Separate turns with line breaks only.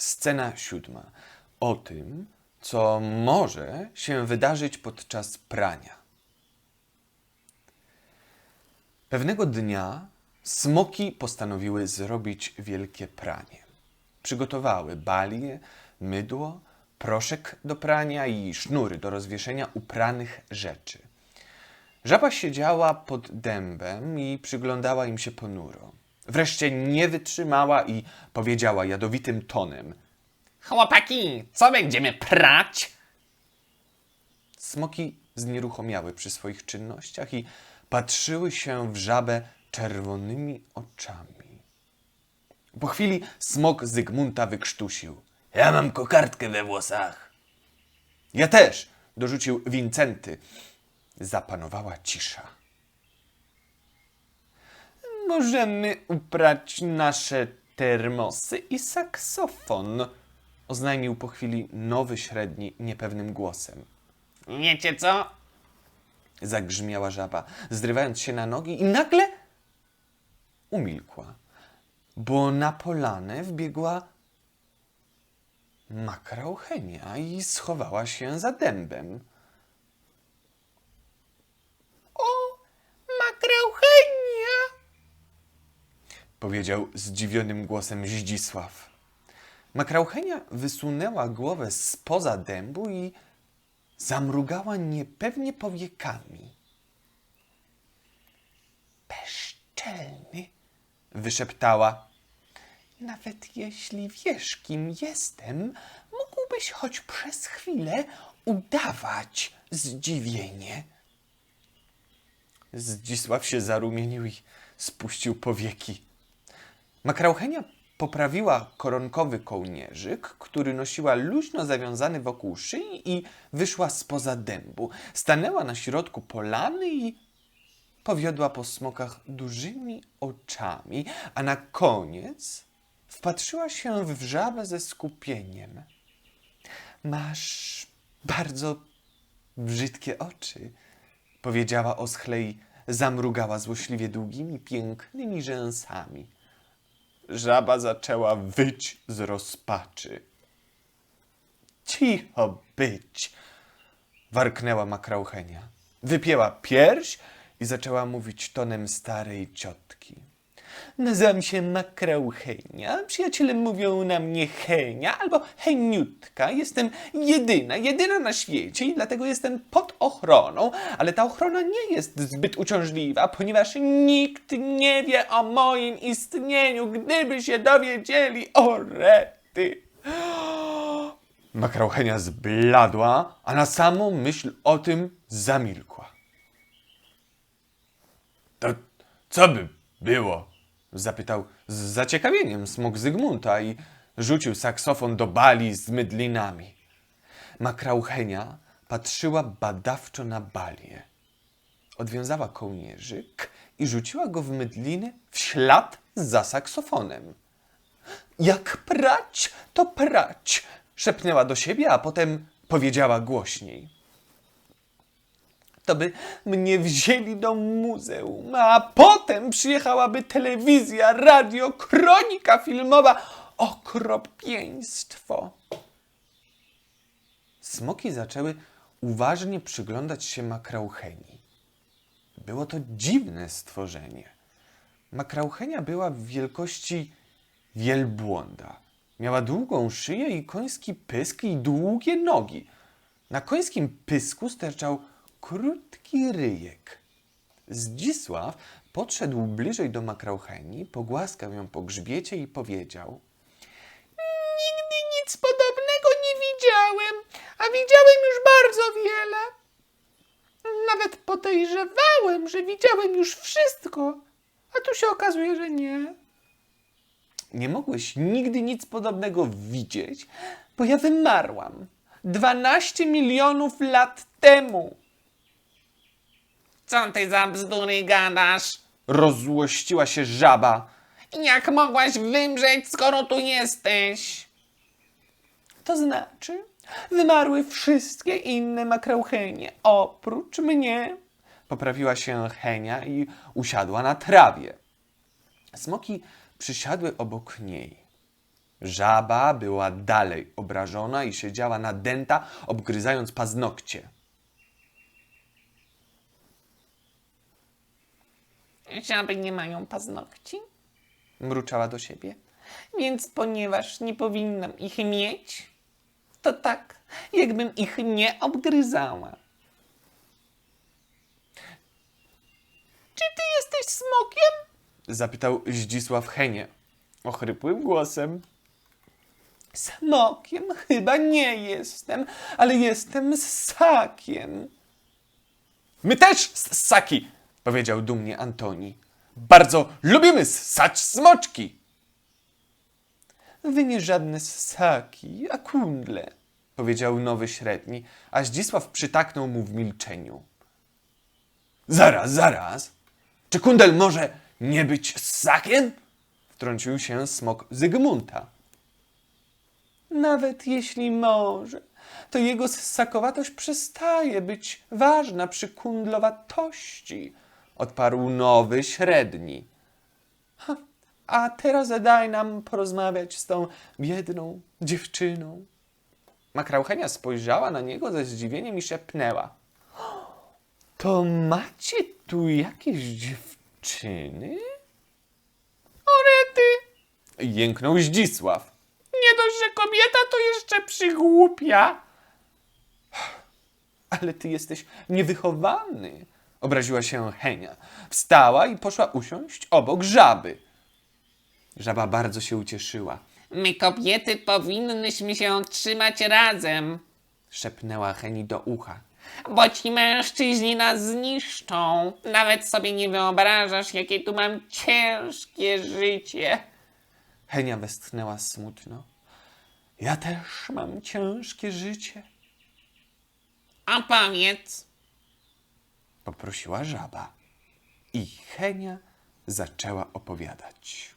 Scena siódma. O tym, co może się wydarzyć podczas prania. Pewnego dnia smoki postanowiły zrobić wielkie pranie. Przygotowały balię, mydło, proszek do prania i sznury do rozwieszenia upranych rzeczy. Żaba siedziała pod dębem i przyglądała im się ponuro. Wreszcie nie wytrzymała i powiedziała jadowitym tonem:
Chłopaki, co będziemy prać?
Smoki znieruchomiały przy swoich czynnościach i patrzyły się w żabę czerwonymi oczami. Po chwili smok Zygmunta wykrztusił. Ja mam kokardkę we włosach. Ja też, dorzucił Wincenty. Zapanowała cisza. Możemy uprać nasze termosy i saksofon, oznajmił po chwili nowy średni niepewnym głosem.
Wiecie co?
Zagrzmiała żaba, zrywając się na nogi i nagle umilkła, bo na polanę wbiegła makrauchenia i schowała się za dębem.
O, makrauchenia!
Powiedział zdziwionym głosem Zdzisław. Makrauchenia wysunęła głowę spoza dębu i zamrugała niepewnie powiekami. Bezczelny, wyszeptała. Nawet jeśli wiesz, kim jestem, mógłbyś choć przez chwilę udawać zdziwienie. Zdzisław się zarumienił i spuścił powieki. Makrauchenia poprawiła koronkowy kołnierzyk, który nosiła luźno zawiązany wokół szyi i wyszła spoza dębu. Stanęła na środku polany i powiodła po smokach dużymi oczami, a na koniec wpatrzyła się w żabę ze skupieniem. Masz bardzo brzydkie oczy, powiedziała oschle i zamrugała złośliwie długimi, pięknymi rzęsami. Żaba zaczęła wyć z rozpaczy. Cicho być, warknęła makrauchenia. Wypięła pierś i zaczęła mówić tonem starej ciotki. Nazywam się Makrauchenia, przyjaciele mówią na mnie Henia albo Heniutka. Jestem jedyna, jedyna na świecie i dlatego jestem pod ochroną, ale ta ochrona nie jest zbyt uciążliwa, ponieważ nikt nie wie o moim istnieniu, gdyby się dowiedzieli o rety. Makrauchenia zbladła, a na samą myśl o tym zamilkła. To co by było? Zapytał z zaciekawieniem smok Zygmunta i rzucił saksofon do bali z mydlinami. Makrauchenia patrzyła badawczo na balię. Odwiązała kołnierzyk i rzuciła go w mydliny w ślad za saksofonem. Jak prać, to prać, szepnęła do siebie, a potem powiedziała głośniej to by mnie wzięli do muzeum, a potem przyjechałaby telewizja, radio, kronika filmowa. Okropieństwo! Smoki zaczęły uważnie przyglądać się makraucheni. Było to dziwne stworzenie. Makrauchenia była w wielkości wielbłąda. Miała długą szyję i koński pysk i długie nogi. Na końskim pysku sterczał krótki ryjek. Zdzisław podszedł bliżej do makraucheni, pogłaskał ją po grzbiecie i powiedział
Nigdy nic podobnego nie widziałem, a widziałem już bardzo wiele. Nawet podejrzewałem, że widziałem już wszystko, a tu się okazuje, że nie.
Nie mogłeś nigdy nic podobnego widzieć, bo ja wymarłam 12 milionów lat temu.
Co ty za bzdury gadasz?
Rozzłościła się żaba.
Jak mogłaś wymrzeć, skoro tu jesteś?
To znaczy, wymarły wszystkie inne makrauchenie, oprócz mnie. Poprawiła się Henia i usiadła na trawie. Smoki przysiadły obok niej. Żaba była dalej obrażona i siedziała na dęta, obgryzając paznokcie.
Żaby nie mają paznokci,
Mruczała do siebie.
więc ponieważ nie powinnam ich mieć, to tak, jakbym ich nie obgryzała. Czy ty jesteś smokiem?
Zapytał Zdzisław Henie ochrypłym głosem.
Smokiem chyba nie jestem, ale jestem ssakiem.
My też, ssaki, powiedział dumnie Antoni. Bardzo lubimy ssać smoczki.
Wy nie żadne ssaki, a kundle.
powiedział nowy średni, a Zdzisław przytaknął mu w milczeniu. Zaraz, zaraz. Czy kundel może nie być ssakiem? Wtrącił się smok Zygmunta.
Nawet jeśli może, to jego ssakowatość przestaje być ważna przy kundlowatości.
Odparł nowy średni.
Ha, a teraz daj nam porozmawiać z tą biedną dziewczyną.
Makrauchenia spojrzała na niego ze zdziwieniem i szepnęła.
To macie tu jakieś dziewczyny? Orety!
Jęknął Zdzisław.
Nie dość, że kobieta, to jeszcze przygłupia.
Ale ty jesteś niewychowany. Obraziła się Henia. Wstała i poszła usiąść obok żaby. Żaba bardzo się ucieszyła.
My kobiety powinnyśmy się trzymać razem,
Szepnęła Heni do ucha.
bo ci mężczyźni nas zniszczą. Nawet sobie nie wyobrażasz, jakie tu mam ciężkie życie.
Henia westchnęła smutno. Ja też mam ciężkie życie.
A powiedz,
Poprosiła żaba. I Henia zaczęła opowiadać.